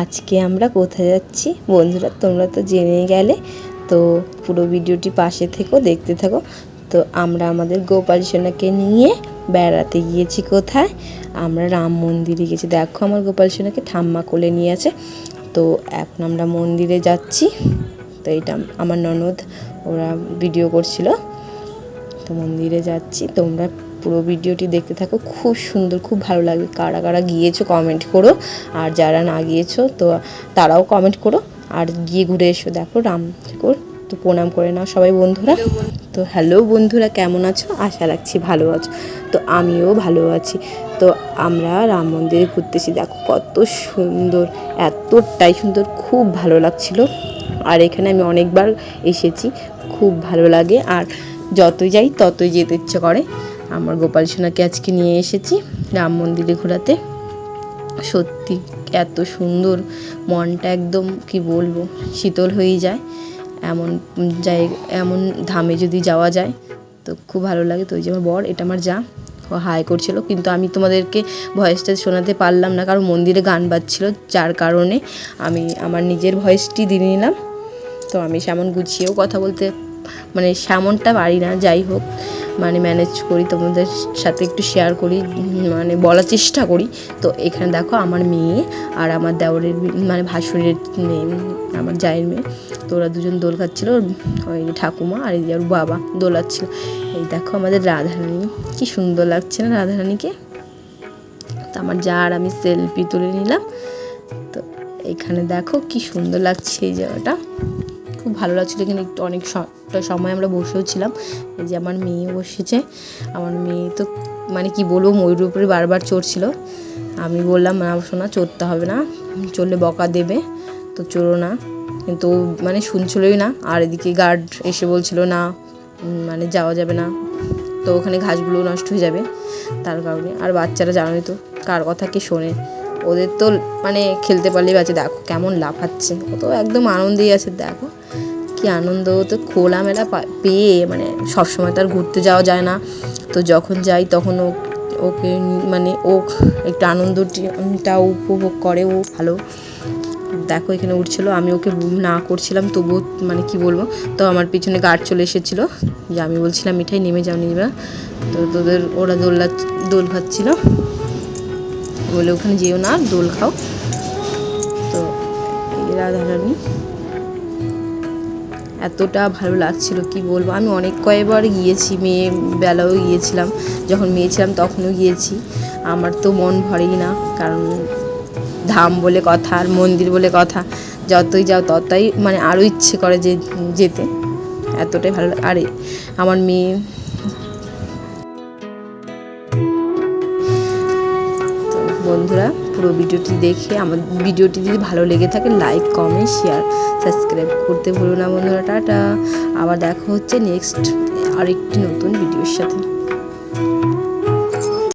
আজকে আমরা কোথায় যাচ্ছি? বন্ধুরা, তোমরা তো জেনে গেলে। তো পুরো ভিডিওটি পাশে থেকো, দেখতে থাকো। তো আমরা আমাদের গোপাল সোনাকে নিয়ে বেড়াতে গিয়েছি কোথায়? আমরা রাম মন্দিরে গেছি। দেখো, আমার গোপাল সোনাকে ঠাম্মা কোলে নিয়ে আছে। তো এখন আমরা মন্দিরে যাচ্ছি। তো এটা আমার ননদ, ওরা ভিডিও করছিল। তো মন্দিরে যাচ্ছি। তোমরা পুরো ভিডিওটি দেখতে থাকো। খুব সুন্দর খুব ভালো লাগবে কারা কারা গিয়েছো কমেন্ট করো। আর যারা না গিয়েছো তো তারাও কমেন্ট করো। আর গিয়ে ঘুরে এসো। দেখো রাম ঠাকুর তো প্রণাম করে নাও সবাই বন্ধুরা। তো হ্যালো বন্ধুরা কেমন আছো? আশা রাখছি ভালো আছো। তো আমিও ভালো আছি। তো আমরা রাম মন্দিরে ঘুরতেছি। দেখো কত সুন্দর এতটাই সুন্দর খুব ভালো লাগছিল। আর এখানে আমি অনেকবার এসেছি। খুব ভালো লাগে। আর যতই যাই ততই যেতে ইচ্ছে করে। আমার গোপাল সোনাকে আজকে নিয়ে এসেছি রাম মন্দিরে ঘোরাতে। সত্যি এত সুন্দর, মনটা একদম, কি বলব, শীতল হয়ে যায়। এমন জায়গা এমন ধামে যদি যাওয়া যায়, তো খুব ভালো লাগে। তো ওই যে আমার বর, এটা আমার যা। ও হাই করছিল, কিন্তু আমি তোমাদেরকে ভয়েসটা শোনাতে পারলাম না। কারণ মন্দিরে গান বাজছিল, যার কারণে আমি আমার নিজের ভয়েসটি দিয়ে নিলাম। তো আমি সেমন গুছিয়েও কথা বলতে মানে সেমনটা পারি না। যাই হোক মানে ম্যানেজ করি, তোমাদের সাথে একটু শেয়ার করি মানে বলার চেষ্টা করি। তো এখানে দেখো আমার মেয়ে আর আমার দেওরের মানে ভাসুরের মেয়ে আমার জায়ের মেয়ে। তো ওরা দুজন দোল খাচ্ছিলো, ওই ঠাকুমা আর এই ওর বাবা দোলাচ্ছিল। এই দেখো আমাদের রাধারানী, কি সুন্দর লাগছে না রাধারানীকে? তো আমার যা আর আমি সেলফি তুলে নিলাম। তো এখানে দেখো কি সুন্দর লাগছে এই জায়গাটা। খুব ভালো লাগছিল, কিন্তু একটু অনেক সময় আমরা বসেও ছিলাম। যে আমার মেয়ে বসেছে, আমার মেয়ে তো মানে কি বলব ময়ূরের উপরে বারবার চড়ছিল আমি বললাম না শোনা চড়তে হবে না চললে বকা দেবে, তো চড়ো না। কিন্তু মানে শুনছিলই না, আর এদিকে গার্ড এসে বলছিল, না মানে যাওয়া যাবে না। তো ওখানে ঘাসগুলো নষ্ট হয়ে যাবে, তার কারণে। আর বাচ্চারা জানোই তো, কার কথা কে শোনে। ওদের তো মানে খেলতে পারলেই বাচ্চা দেখো কেমন লাফাচ্ছে। ও তো একদম আনন্দেই আছে, দেখো। কি আনন্দ। তো খোলামেলা পেয়ে মানে সবসময় তার ঘুরতে যাওয়া যায় না। তো যখন যাই তখন ও, ওকে মানে ও একটু আনন্দটা উপভোগ করে। ও ভালো। দেখো এখানে উঠছিল। আমি ওকে না করছিলাম, তবুও মানে কি বলব? তো আমার পিছনে গার্ড চলে এসেছিল। যে আমি বলছিলাম, মিঠাই নেমে যাও নিবা তো তোদের ওরা দোল্লা দোল খাচ্ছিল বলে ওখানে যেও না, দোল খাও। তো এই রাধারানী। এতটা ভালো লাগছিল, কি বলব? আমি অনেক কয়েকবার গিয়েছি, মেয়ে বেলাও গিয়েছিলাম। যখন মেয়ে ছিলাম তখনও গিয়েছি। আমার তো মন ভরেই না, কারণ ধাম বলে কথা, আর মন্দির বলে কথা, যতই যাও ততই মানে আরও ইচ্ছে করে যে, যেতে। এতটাই ভালো। আর, আমার মেয়ে বন্ধুরা, পুরো ভিডিওটি দেখে আমার ভিডিওটি যদি ভালো লেগে থাকে লাইক কমেন্ট শেয়ার সাবস্ক্রাইব করতে ভুলো না বন্ধুরা, টাটা। আবার দেখা হচ্ছে নেক্সট আরেকটি নতুন ভিডিওর সাথে।